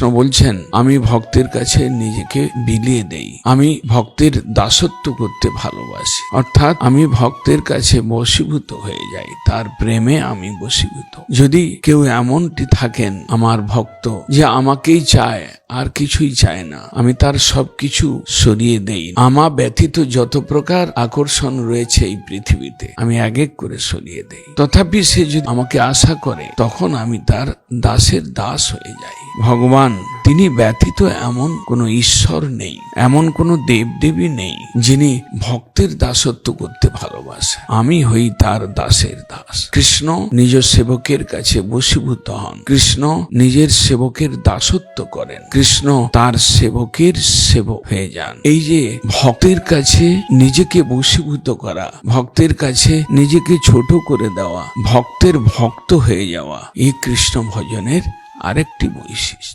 কৃষ্ণ বলছেন, আমি ভক্তের কাছে নিজেকে বিলিয়ে দেই। আমি ভক্তের দাসত্ব করতে ভালোবাসি। অর্থাৎ আমি ভক্তের কাছে বশীভূত হয়ে যাই। তার প্রেমে আমি বশীভূত। যদি কেউ এমনটি থাকেন, আমার ভক্ত, যে আমাকেই চায়, আর কিছুই চায় না, আমি তার সবকিছু সরিয়ে দেই। আমা ব্যতীত যত প্রকার আকর্ষণ রয়েছে এই পৃথিবীতে, আমি এক এক করে সরিয়ে দেই। তথাপি সে যদি আমাকে আশা করে, তখন আমি তার দাসের দাস হয়ে যাই। ভগবান তিনি ব্যতীত এমন কোনো ঈশ্বর নেই, এমন কোনো দেবদেবী নেই, যিনি ভক্তের দাসত্ব করতে ভালোবাসে। আমি হই তার দাসের দাস। কৃষ্ণ নিজ সেবকের কাছে বশীভূত হন। কৃষ্ণ নিজের সেবকের দাসত্ব করেন। কৃষ্ণ তার সেবকের সেবক হয়ে যান। এই যে ভক্তের কাছে নিজেকে বশীভূত করা, ভক্তের কাছে নিজেকে ছোট করে দেওয়া, ভক্তের ভক্ত হয়ে যাওয়া, এই কৃষ্ণ ভজনের আরেকটি বৈশিষ্ট্য।